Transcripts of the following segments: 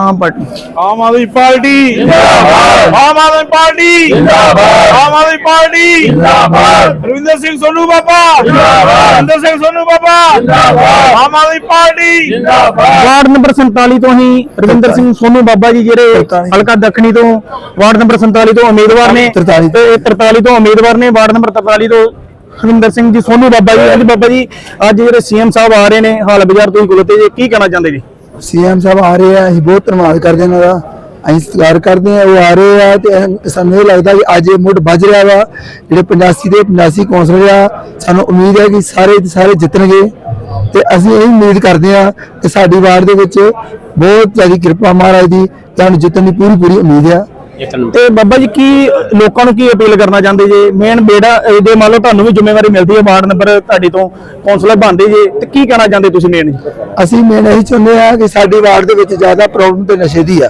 ਆਮ party. ਆਮ Aadmi party. ਜਿੰਦਾਬਾਦ। Aam Aadmi party. ਜਿੰਦਾਬਾਦ। Aam Aadmi party. ਜਿੰਦਾਬਾਦ। ਰਵਿੰਦਰ ਸਿੰਘ ਸੋਨੂ ਬਾਬਾ। ਜਿੰਦਾਬਾਦ। ਰਵਿੰਦਰ ਸਿੰਘ ਸੋਨੂ ਬਾਬਾ। ਜਿੰਦਾਬਾਦ। ਆਮ ਆਦਮੀ ਪਾਰਟੀ। ਜਿੰਦਾਬਾਦ। ਵਾਰਡ ਨੰਬਰ 47 ਤੋਂ ਹੀ ਰਵਿੰਦਰ ਸਿੰਘ ਸੋਨੂ ਬਾਬਾ ਜੀ ਜਿਹੜੇ ਹਲਕਾ ਦੱਖਣੀ ਤੋਂ ਵਾਰਡ ਨੰਬਰ 47 ਤੋਂ ਉਮੀਦਵਾਰ ਨੇ 43 ਤੇ 43 ਤੋਂ ਉਮੀਦਵਾਰ ਨੇ। ਵਾਰਡ ਨੰਬਰ 43 ਤੋਂ ਰਵਿੰਦਰ ਸਿੰਘ ਜੀ ਸੋਨੂ ਬਾਬਾ ਜੀ। ਹਾਂਜੀ ਬਾਬਾ ਜੀ ਅੱਜ ਜਿਹੜੇ ਸੀਐਮ ਸਾਹਿਬ ਆ ਰਹੇ ਨੇ ਹਾਲ ਬਾਜ਼ਾਰ ਤੋਂ ਹੀ ਖਲੋਤੇ ਜੀ। ਕੀ ਕਹਿਣਾ ਚਾਹੁੰਦੇ ਜੀ? ਸੀਐਮ ਸਾਹਿਬ ਆ ਰਹੇ ਆ, ਅਸੀਂ ਬਹੁਤ ਧੰਨਵਾਦ ਕਰਦੇ ਹਾਂ ਉਹਨਾਂ ਦਾ। ਅਸੀਂ ਸਤਿਕਾਰ ਕਰਦੇ ਆ ਉਹ ਆ ਰਹੇ ਆ ਤੇ ਸਾਨੂੰ ਇਹ ਲੱਗਦਾ ਕਿ ਅੱਜ ਇਹ ਮੁੱਢ ਵੱਜ ਰਿਹਾ ਵਾ, ਜਿਹੜੇ 85 ਦੇ 85 ਕੌਂਸਲਰ ਆ, ਸਾਨੂੰ ਉਮੀਦ ਹੈ ਕਿ ਸਾਰੇ ਦੇ ਸਾਰੇ ਜਿੱਤਣਗੇ। ਤੇ ਅਸੀਂ ਇਹ ਉਮੀਦ ਕਰਦੇ ਆ ਕਿ ਸਾਡੀ ਵਾਰਡ ਦੇ ਵਿੱਚ ਬਹੁਤ ਜ਼ਿਆਦਾ ਕਿਰਪਾ ਮਹਾਰਾਜ ਦੀ, ਤੁਹਾਨੂੰ ਜਿੱਤਣ ਦੀ ਪੂਰੀ ਪੂਰੀ ਉਮੀਦ ਆ। ਤੇ ਬਾਬਾ ਜੀ ਕੀ ਲੋਕਾਂ ਨੂੰ ਕੀ ਅਪੀਲ ਕਰਨਾ ਚਾਹੁੰਦੇ ਜੇ? ਮੇਨ ਬੇੜਾ ਇਹਦੇ ਮੰਨ ਲਓ ਤੁਹਾਨੂੰ ਵੀ ਜ਼ਿੰਮੇਵਾਰੀ ਮਿਲਦੀ ਹੈ ਵਾਰਡ ਨੰਬਰ ਤੁਹਾਡੀ ਤੋਂ ਕੌਂਸਲਰ ਬਣਦੇ ਜੇ ਤੇ ਕੀ ਕਹਿਣਾ ਚਾਹੁੰਦੇ ਤੁਸੀਂ ਮੇਨ ਅਸੀਂ ਮੇਨ ਇਹੀ ਚਾਹੁੰਦੇ ਆ ਕਿ ਸਾਡੀ ਵਾਰਡ ਦੇ ਵਿੱਚ ਜ਼ਿਆਦਾ ਪ੍ਰੋਬਲਮ ਤੇ ਨਸ਼ੇ ਦੀ ਆ।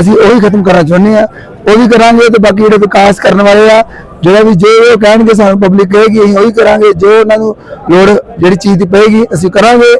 ਅਸੀਂ ਉਹੀ ਖਤਮ ਕਰਨਾ ਚਾਹੁੰਦੇ ਆ ਉਹ ਵੀ ਕਰਾਂਗੇ ਤੇ ਬਾਕੀ ਜਿਹੜੇ ਵਿਕਾਸ ਕਰਨ ਵਾਲੇ ਆ ਜਿਹੜਾ ਵੀ ਜੋ ਉਹ ਕਹਿਣਗੇ ਸਾਨੂੰ ਪਬਲਿਕ ਕਹੇਗੀ, ਅਸੀਂ ਉਹੀ ਕਰਾਂਗੇ, ਜੋ ਉਹਨਾਂ ਨੂੰ ਲੋੜ ਜਿਹੜੀ ਚੀਜ਼ ਦੀ ਪਏਗੀ, ਅਸੀਂ ਕਰਾਂਗੇ।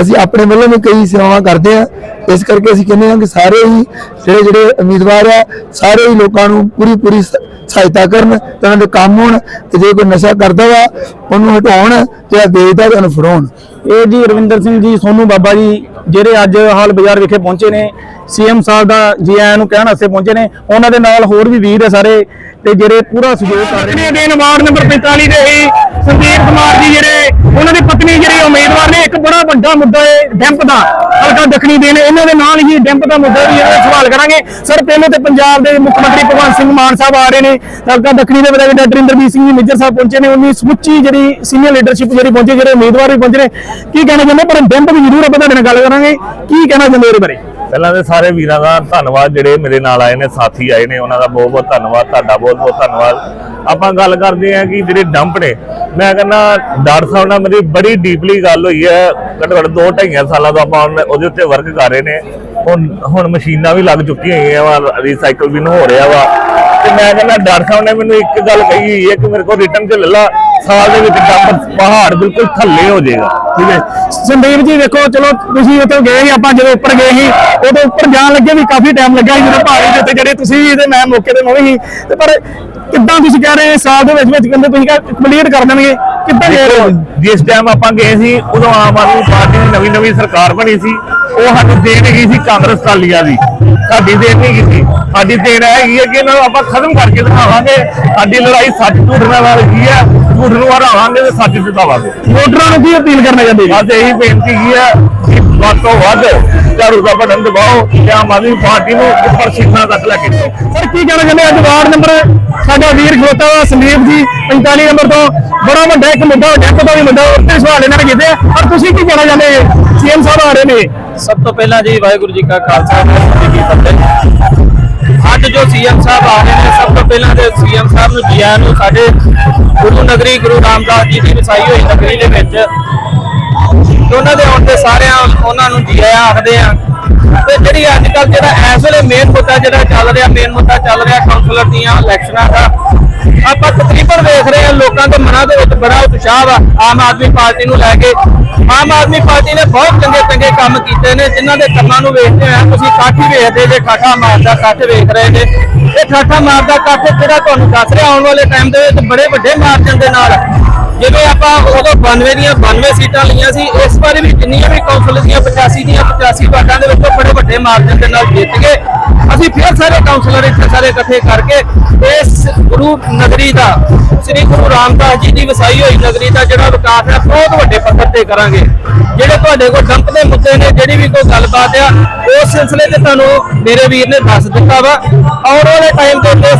ਅਸੀਂ ਆਪਣੇ ਵੱਲੋਂ ਵੀ ਕਈ ਸੇਵਾਵਾਂ ਕਰਦੇ ਆ ਇਸ ਕਰਕੇ ਅਸੀਂ ਕਹਿੰਦੇ ਹਾਂ ਕਿ ਸਾਰੇ ਹੀ ਜਿਹੜੇ ਜਿਹੜੇ ਉਮੀਦਵਾਰ ਆ, ਸਾਰੇ ਹੀ ਲੋਕਾਂ ਨੂੰ ਪੂਰੀ ਪੂਰੀ ਸ- ਸਹਾਇਤਾ ਕਰਨ, ਤੇ ਉਹਨਾਂ ਦੇ ਕੰਮ ਹੋਣ, ਤੇ ਜੇ ਕੋਈ ਨਸ਼ਾ ਕਰਦਾ ਵਾ, ਉਹਨੂੰ ਹਟਾਉਣ, ਤੇ ਆ ਵੇਚਦਾ ਤੇ ਉਹਨੂੰ ਫੜਾਉਣ। ਇਹ ਜੀ ਰਵਿੰਦਰ ਸਿੰਘ ਜੀ, ਸੋਨੂ ਬਾਬਾ ਜੀ, ਜਿਹੜੇ ਅੱਜ ਹਾਲ ਬਾਜ਼ਾਰ ਵਿਖੇ ਪਹੁੰਚੇ ਨੇ। ਸੀਐਮ ਸਾਹਿਬ ਦਾ ਜੀ ਆਇਆਂ ਨੂੰ ਕਹਿਣ ਵਾਸਤੇ ਪਹੁੰਚੇ ਨੇ। ਉਹਨਾਂ ਦੇ ਨਾਲ ਹੋਰ ਵੀ ਵੀਰ ਹੈ ਸਾਰੇ, ਤੇ ਜਿਹੜੇ ਪੂਰਾ ਸਹਿਯੋਗ ਕਰ ਰਹੇ ਨੇ। ਦਿਨ ਵਾਰਡ ਨੰਬਰ 45 ਦੇ ਹੀ ਸੰਦੀਪ ਕੁਮਾਰ ਜੀ ਜਿਹੜੇ, ਉਹਨਾਂ ਦੀ ਪਤਨੀ ਜਿਹੜੇ ਉਮੀਦਵਾਰ ਨੇ, ਇੱਕ ਬੜਾ ਵੱਡਾ ਮੁੱਦਾ ਹੈ ਡੈਂਪ ਦਾ, ਹਲਕਾ ਦੱਖਣੀ ਦੇ ਨੇ, ਇਹਨਾਂ ਦੇ ਨਾਲ ਹੀ ਡੈਂਪ ਦਾ ਮੁੱਦਾ ਵੀ ਇਹਦਾ ਸਵਾਲ ਕਰਾਂਗੇ। ਸਰ, ਪਹਿਲੇ ਤੇ ਪੰਜਾਬ ਦੇ ਮੁੱਖ ਮੰਤਰੀ ਭਗਵੰਤ ਸਿੰਘ ਮਾਨ ਸਾਹਿਬ ਆ ਰਹੇ ਨੇ ਹਲਕਾ ਦੱਖਣੀ ਦੇ ਵਿਧਾਇਕ ਡਾਕਟਰ ਇੰਦਰਜੀਤ ਸਿੰਘ ਜੀ ਨਿੱਜਰ ਸਾਹਿਬ ਪਹੁੰਚੇ ਨੇ ਉਹਨੀ ਸਮੁੱਚੀ ਜਿਹੜੀ ਸੀਨੀਅਰ ਲੀਡਰਸ਼ਿਪ ਜਿਹੜੀ ਪਹੁੰਚੇ, ਜਿਹੜੇ ਉਮੀਦਵਾਰ ਵੀ ਪਹੁੰਚੇ ਨੇ। ਕੀ ਕਹਿਣਾ ਚਾਹੁੰਦੇ ਪਰ ਡੈਂਪ ਵੀ ਜ਼ਰੂਰ ਆਪਾਂ ਤੁਹਾਡੇ ਨਾਲ ਗੱਲ ਕਰਾਂਗੇ। ਕੀ ਕਹਿਣਾ ਚਾਹੁੰਦੇ ਇਹਦੇ ਬਾਰੇ? ਪਹਿਲਾਂ ਦੇ ਸਾਰੇ ਵੀਰਾਂ ਦਾ ਧੰਨਵਾਦ, ਜਿਹੜੇ ਮੇਰੇ ਨਾਲ ਆਏ ਨੇ, ਸਾਥੀ ਆਏ ਨੇ, ਉਹਨਾਂ ਦਾ ਬਹੁਤ ਬਹੁਤ ਧੰਨਵਾਦ, ਤੁਹਾਡਾ ਬਹੁਤ ਬਹੁਤ ਧੰਨਵਾਦ। ਆਪਾਂ ਗੱਲ ਕਰਦੇ ਹਾਂ ਕਿ ਜਿਹੜੇ ਡੰਪ ਨੇ ਮੈਂ ਕਹਿੰਦਾ ਡਾਕਟਰ ਸਾਹਿਬ ਨਾਲ ਮੇਰੀ ਬੜੀ ਡੀਪਲੀ ਗੱਲ ਹੋਈ ਹੈ। ਘੱਟੋ ਘੱਟ ਦੋ ਢਾਈਆਂ ਸਾਲਾਂ ਤੋਂ ਆਪਾਂ ਉਹਨੇ- ਉਹਦੇ ਉੱਤੇ ਵਰਕ ਕਰ ਰਹੇ ਨੇ। ਹੁਣ ਹੁਣ ਮਸ਼ੀਨਾਂ ਵੀ ਲੱਗ ਚੁੱਕੀਆਂ ਹੈਗੀਆਂ ਵਾ ਰੀਸਾਈਕਲ ਵੀ ਨੂੰ ਹੋ ਰਿਹਾ ਵਾ। ਤੇ ਮੈਂ ਕਹਿੰਦਾ ਡਾਕਟਰ ਸਾਹਿਬ ਨੇ ਮੈਨੂੰ ਇੱਕ ਗੱਲ ਕਹੀ ਹੋਈ ਹੈ ਕਿ ਮੇਰੇ ਕੋਲ ਰਿਟਰਨ 'ਚ ਲੈ ਲਾ ਸਾਲ ਦੇ ਵਿੱਚ ਡੰਪ ਪਹਾੜ ਬਿਲਕੁਲ ਥੱਲੇ ਹੋ ਜਾਏਗਾ। ਠੀਕ ਹੈ। ਸੰਦੀਪ ਜੀ ਵੇਖੋ ਚਲੋ ਤੁਸੀਂ ਉੱਥੇ ਗਏ ਸੀ ਆਪਾਂ ਜਦੋਂ ਉੱਪਰ ਗਏ ਸੀ ਉਦੋਂ ਉੱਪਰ ਜਾਣ ਲੱਗੇ ਵੀ ਕਾਫੀ ਟਾਈਮ ਲੱਗਾ ਸੀ ਜਦੋਂ ਪਹਾੜੀ ਦੇ ਉੱਤੇ ਜਿਹੜੇ ਤੁਸੀਂ ਵੀ ਤੇ ਮੈਂ ਮੌਕੇ ਤੇ ਵੀ ਸੀ। ਤੇ ਪਰ ਕਿੱਦਾਂ ਤੁਸੀਂ ਕਹਿ ਰਹੇ ਸਾਲ ਦੇ ਵਿੱਚ ਵਿੱਚ ਕਹਿੰਦੇ ਤੁਸੀਂ ਕੰਪਲੀਟ ਕਰ ਦੇਣਗੇ ਕਿੱਦਾਂ ਗਏ? ਜਿਸ ਟਾਈਮ ਆਪਾਂ ਗਏ ਸੀ ਉਦੋਂ ਆਮ ਆਦਮੀ ਪਾਰਟੀ ਦੀ ਨਵੀਂ ਨਵੀਂ ਸਰਕਾਰ ਬਣੀ ਸੀ ਉਹ ਸਾਨੂੰ ਦੇਣ ਹੈਗੀ ਸੀ ਕਾਂਗਰਸ ਕਾਲੀਆ ਦੀ। ਸਾਡੀ ਦੇਣ ਨਹੀਂ ਕੀਤੀ। ਸਾਡੀ ਦੇਣ ਹੈਗੀ ਹੈ ਕਿ ਇਹਨਾਂ ਨੂੰ ਆਪਾਂ ਖਤਮ ਕਰਕੇ ਦਿਖਾਵਾਂਗੇ। ਸਾਡੀ ਲੜਾਈ ਸੱਚ ਝੂਠ ਨਾਲ ਹੈਗੀ ਹੈ। ਝੂਠ ਨੂੰ ਹਰਾਵਾਂਗੇ ਤੇ ਸੱਚ ਜਿਤਾਵਾਂਗੇ। ਵੋਟਰਾਂ ਨੂੰ ਕੀ ਅਪੀਲ ਕਰਨਾ ਚਾਹੁੰਦੇ ਜੀ? ਬਸ ਇਹੀ ਬੇਨਤੀ ਕੀ ਹੈ ਕਿ ਵੱਧ ਤੋਂ ਵੱਧ ਝਾੜੂ ਦਾ ਬਟਨ ਦਬਾਓ ਤੇ ਆਮ ਆਦਮੀ ਪਾਰਟੀ ਨੂੰ ਉੱਪਰ ਸੀਟਾਂ ਤੱਕ ਲੈ ਕੇ ਸਰ ਕੀ ਕਹਿਣਾ ਚਾਹੁੰਦੇ ਅੱਜ ਵਾਰਡ ਨੰਬਰ ਸਾਡਾ ਵੀਰ ਖਲੋਤਾ ਵਾ ਸੰਦੀਪ ਜੀ 45 ਨੰਬਰ ਤੋਂ। ਬੜਾ ਵੱਡਾ ਇੱਕ ਮੁੱਦਾ ਡੈਪ ਦਾ ਵੀ ਮੁੱਦਾ ਉੱਤੇ ਸਵਾਲ ਇਹਨਾਂ ਨੇ ਕੀਤੇ ਪਰ ਤੁਸੀਂ ਕੀ ਕਹਿਣਾ ਚਾਹੁੰਦੇ ਸੀਐਮ ਸਾਹਿਬ ਆ ਰਹੇ ਨੇ। ਸਭ ਤੋਂ ਪਹਿਲਾਂ ਜੀ ਵਾਹਿਗੁਰੂ ਜੀ ਕਾ ਖਾਲਸਾ, ਵਾਹਿਗੁਰੂ ਜੀ ਕੀ ਫਤਿਹ। ਅੱਜ ਜੋ ਸੀਐਮ ਸਾਹਿਬ ਆ ਰਹੇ ਨੇ, ਸਭ ਤੋਂ ਪਹਿਲਾਂ ਤੇ ਸੀਐਮ ਸਾਹਿਬ ਨੂੰ ਜੀ ਆਇਆਂ ਨੂੰ ਸਾਡੇ ਗੁਰੂ ਨਗਰੀ, ਗੁਰੂ ਰਾਮਦਾਸ ਜੀ ਦੀ ਵਸਾਈ ਹੋਈ ਨਗਰੀ ਦੇ ਵਿੱਚ। ਉਹਨਾਂ ਦੇ ਆਉਣ ਤੇ ਸਾਰਿਆਂ ਉਹਨਾਂ ਨੂੰ ਜੀ ਆਇਆਂ ਆਖਦੇ ਆ ਤੇ ਜਿਹੜੀ ਅੱਜ ਕੱਲ ਜਿਹੜਾ ਇਸ ਵੇਲੇ ਮੇਨ ਮੁੱਦਾ ਜਿਹੜਾ ਚੱਲ ਰਿਹਾ ਮੇਨ ਮੁੱਦਾ ਚੱਲ ਰਿਹਾ ਕਾਉਂਸਲਰ ਦੀਆਂ ਇਲੈਕਸ਼ਨਾਂ ਦਾ। ਆਪਾਂ ਤਕਰੀਬਨ ਵੇਖ ਰਹੇ ਹਾਂ ਲੋਕਾਂ ਦੇ ਮਨਾਂ ਦੇ ਵਿੱਚ ਬੜਾ ਉਤਸ਼ਾਹ ਵਾ, ਆਮ ਆਦਮੀ ਪਾਰਟੀ ਨੂੰ ਲੈ ਕੇ। ਆਮ ਆਦਮੀ ਪਾਰਟੀ ਨੇ ਬਹੁਤ ਚੰਗੇ ਚੰਗੇ ਕੰਮ ਕੀਤੇ ਨੇ, ਜਿਨ੍ਹਾਂ ਦੇ ਕੰਮਾਂ ਨੂੰ ਵੇਖਦੇ ਹੋਏ ਤੁਸੀਂ ਕਾਠੀ ਵੇਖਦੇ ਜੇ ਠਾਠਾ ਮਾਰਦਾ ਕੱਠ ਵੇਖ ਰਹੇ ਨੇ ਇਹ ਠਾਠਾ ਮਾਰਦਾ ਕੱਠ ਜਿਹੜਾ ਤੁਹਾਨੂੰ ਦੱਸ ਰਿਹਾ? ਆਉਣ ਵਾਲੇ ਟਾਈਮ ਦੇ ਵਿੱਚ ਬੜੇ ਵੱਡੇ ਮਾਰਜਨ ਦੇ ਨਾਲ ਜਿਵੇਂ ਆਪਾਂ ਉਦੋਂ 92 ਦੀਆਂ 92 ਸੀਟਾਂ ਲਈਆਂ ਸੀ ਇਸ ਵਾਰੀ ਵੀ ਜਿੰਨੀਆਂ ਵੀ ਕਾਉਂਸਲ ਦੀਆਂ 85 ਦੀਆਂ 85 ਵਾਟਾਂ ਦੇ ਵਿੱਚੋਂ ਬੜੇ ਵੱਡੇ ਮਾਰਜਨ ਦੇ ਨਾਲ ਜਿੱਤ ਗਏ। ਅਸੀਂ ਫਿਰ ਸਾਰੇ ਕਾਉਂਸਲਰ ਇੱਥੇ ਸਾਰੇ ਇਕੱਠੇ ਕਰਕੇ ਇਸ ਗੁਰੂ ਨਗਰੀ ਦਾ, ਸ੍ਰੀ ਗੁਰੂ ਰਾਮਦਾਸ ਜੀ ਦੀ ਵਸਾਈ ਹੋਈ ਨਗਰੀ ਦਾ ਜਿਹੜਾ ਵਿਕਾਸ ਹੈ, ਬਹੁਤ ਵੱਡੇ ਪੱਧਰ ਤੇ ਕਰਾਂਗੇ। ਜਿਹੜੇ ਤੁਹਾਡੇ ਕੋਲ ਡੰਪ ਦੇ ਮੁੱਦੇ ਨੇ, ਜਿਹੜੀ ਵੀ ਕੋਈ ਗੱਲਬਾਤ ਆ ਉਸ ਸਿਲਸਿਲੇ ਤੇ ਤੁਹਾਨੂੰ ਮੇਰੇ ਵੀਰ ਨੇ ਦੱਸ ਦਿੱਤਾ ਵਾ। ਆਉਣ ਵਾਲੇ ਟਾਈਮ ਦੇ ਉੱਤੇ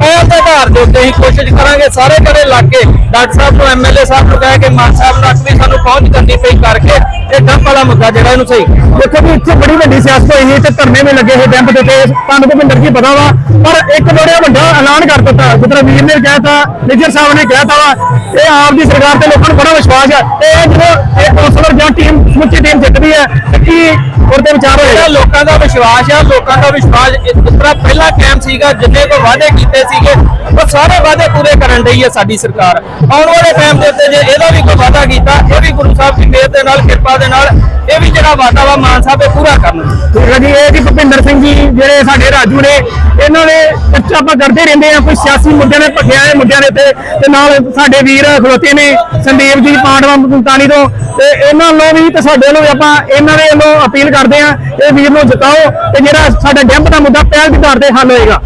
ਪਹਿਲ ਦੇ ਆਧਾਰ ਦੇ ਅਸੀਂ ਕੋਸ਼ਿਸ਼ ਕਰਾਂਗੇ ਸਾਰੇ ਕਰੇ ਲੱਗ ਕੇ ਡਾਕਟਰ ਸਾਹਿਬ ਨੂੰ ਐਮਐਲਏ ਸਾਹਿਬ ਨੂੰ ਕਹਿ ਕੇ ਮਾਨ ਸਾਹਿਬ ਤੱਕ ਵੀ ਸਾਨੂੰ ਪਹੁੰਚ ਕਰਨੀ ਪਈ ਕਰਕੇ ਇਹ ਡੰਪ ਵਾਲਾ ਮੁੱਦਾ ਜਿਹੜਾ ਇਹਨੂੰ ਸਹੀ ਦੇਖੋ ਵੀ ਇੱਥੇ ਬੜੀ ਵੱਡੀ ਸਿਆਸਤ ਹੋਈ ਸੀ ਤੇ ਧਰਨੇ ਵੀ ਲੱਗੇ ਸੀ ਡੈਂਪ ਦੇ ਉੱਤੇ। ਤੁਹਾਨੂੰ ਭੁਪਿੰਦਰ ਜੀ ਪਤਾ ਵਾ? ਪਰ ਇੱਕ ਬੜਾ ਵੱਡਾ ਐਲਾਨ ਕਰ ਦਿੱਤਾ। ਜਿੱਦਾਂ ਵੀਰ ਨੇ ਕਹਿਤਾ ਨਿਜਰ ਸਾਹਿਬ ਨੇ ਕਹਿਤਾ ਵਾ ਇਹ ਆਪ ਦੀ ਸਰਕਾਰ ਤੇ ਲੋਕਾਂ ਨੂੰ ਬੜਾ ਵਿਸ਼ਵਾਸ ਹੈ ਤੇ ਇਹ ਜਦੋਂ ਇਹ ਕੌਂਸਲਰ ਜਾਂ ਟੀਮ ਸਮੁੱਚੀ ਟੀਮ ਜਿੱਤਦੀ ਹੈ ਤੇ ਕੀ ਉਹਦੇ ਵਿਚਾਰ ਜਿਹੜਾ ਹੋਏਗਾ ਲੋਕਾਂ ਦਾ ਵਿਸ਼ਵਾਸ ਆ ਲੋਕਾਂ ਦਾ ਵਿਸ਼ਵਾਸ ਜਿਸ ਤਰ੍ਹਾਂ ਪਹਿਲਾ ਕੈਂਪ ਸੀਗਾ ਜਿੰਨੇ ਕੋ ਵਾਅਦੇ ਕੀਤੇ ਸੀਗੇ ਉਹ ਸਾਰੇ ਵਾਅਦੇ ਪੂਰੇ ਕਰਨ ਡਈ ਹੈ ਸਾਡੀ ਸਰਕਾਰ। ਆਉਣ ਵਾਲੇ ਟਾਈਮ ਦੇ ਉੱਤੇ ਜੇ ਇਹਦਾ ਵੀ ਕੋਈ ਵਾਅਦਾ ਕੀਤਾ, ਇਹ ਵੀ ਗੁਰੂ ਸਾਹਿਬ ਦੀ ਮਿਹਰ ਦੇ ਨਾਲ, ਕਿਰਪਾ ਦੇ ਨਾਲ, ਇਹ ਵੀ ਜਿਹੜਾ ਵਾਅਦਾ ਵਾ ਮਾਨ ਸਾਹਿਬ ਇਹ ਪੂਰਾ ਕਰਨ। ਠੀਕ ਹੈ ਜੀ, ਇਹ ਜੀ ਭੁਪਿੰਦਰ ਸਿੰਘ ਜੀ, ਜਿਹੜੇ ਸਾਡੇ ਰਾਜੂ ਨੇ, ਇਹਨਾਂ ਨੇ ਚਰਚਾ ਆਪਾਂ ਕਰਦੇ ਰਹਿੰਦੇ ਆ ਕੋਈ ਸਿਆਸੀ ਮੁੱਦਿਆਂ ਨੇ ਭੱਗਿਆ ਇਹ ਮੁੱਦਿਆਂ ਦੇ ਉੱਤੇ, ਤੇ ਨਾਲ ਸਾਡੇ ਵੀਰ ਖਲੋਤੇ ਨੇ, ਸੰਦੀਪ ਜੀ, ਪਾਂਡਵਾਂ ਮੁਲਤਾਨੀ ਤੋਂ, ਤੇ ਇਹਨਾਂ ਵੱਲੋਂ ਵੀ ਤੇ ਸਾਡੇ ਵੱਲੋਂ ਵੀ ਆਪਾਂ ਇਹਨਾਂ ਦੇ ਵੱਲੋਂ ਅਪੀਲ ਕਰਦੇ ਆ ਇਹ ਵੀਰ ਨੂੰ ਜਿਤਾਓ, ਤੇ ਜਿਹੜਾ ਸਾਡਾ ਡੈਂਪ ਦਾ ਮੁੱਦਾ, ਪਹਿਲ ਦੇ ਆਧਾਰ ਤੇ ਹੱਲ ਹੋਏਗਾ।